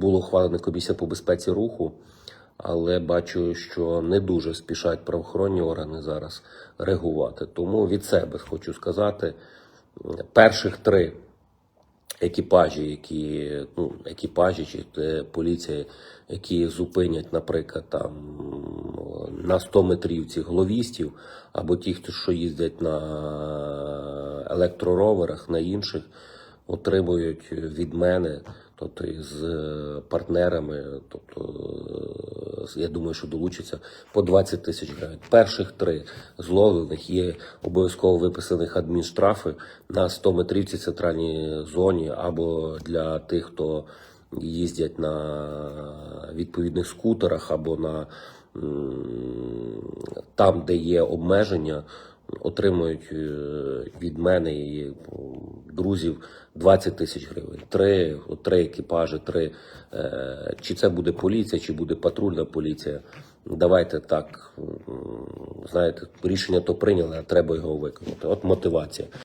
було ухвалено комісія по безпеці руху, але бачу, що не дуже спішать правоохоронні органи зараз реагувати. Тому від себе хочу сказати, перших три екіпажі, які ну, екіпажі чи е, поліція, які зупинять, наприклад, там на 100 метрів цих головістів, або ті, хто що їздять на електророверах, на інших, отримують від мене, тобто з партнерами, тобто е, я думаю, що долучаться по 20 тисяч гривень. Перших три зловлених є обов'язково виписаних адмінштрафи на 100 метрів цій центральній зоні, або для тих, хто їздять на відповідних скутерах, або на там, де є обмеження, отримують е, від мене і друзів 20 тисяч гривень. Три, три екіпажі, три. Е, Чи це буде поліція, чи буде патрульна поліція. Давайте так, знаєте, рішення то прийняли, а треба його виконати. От мотивація.